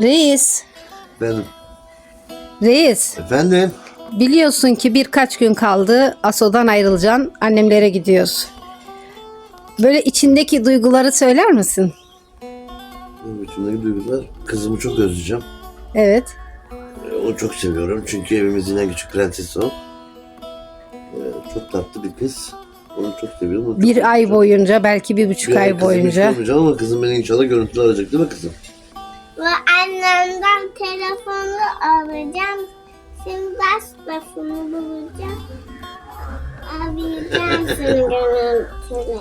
Reis, Benim. reis. Efendim? Biliyorsun ki birkaç gün kaldı. Aso'dan ayrılacaksın. Annemlere gidiyoruz. Böyle içindeki duyguları söyler misin? Benim içimdeki duygular. Kızımı çok özleyeceğim. Evet. Ee, Onu çok seviyorum. Çünkü evimizin en küçük prensesi o. Ee, Çok tatlı bir kız. Onu çok seviyorum. Onu çok Bir ay boyunca belki bir buçuk Bir ay kızım hiç boyunca. olmayacağım ama kızım beni inşallah görüntülü arayacak değil mi kızım? Ve annemden telefonu alacağım. Şimdi baş lafını bulacağım. Arayacağım seni görüntülü.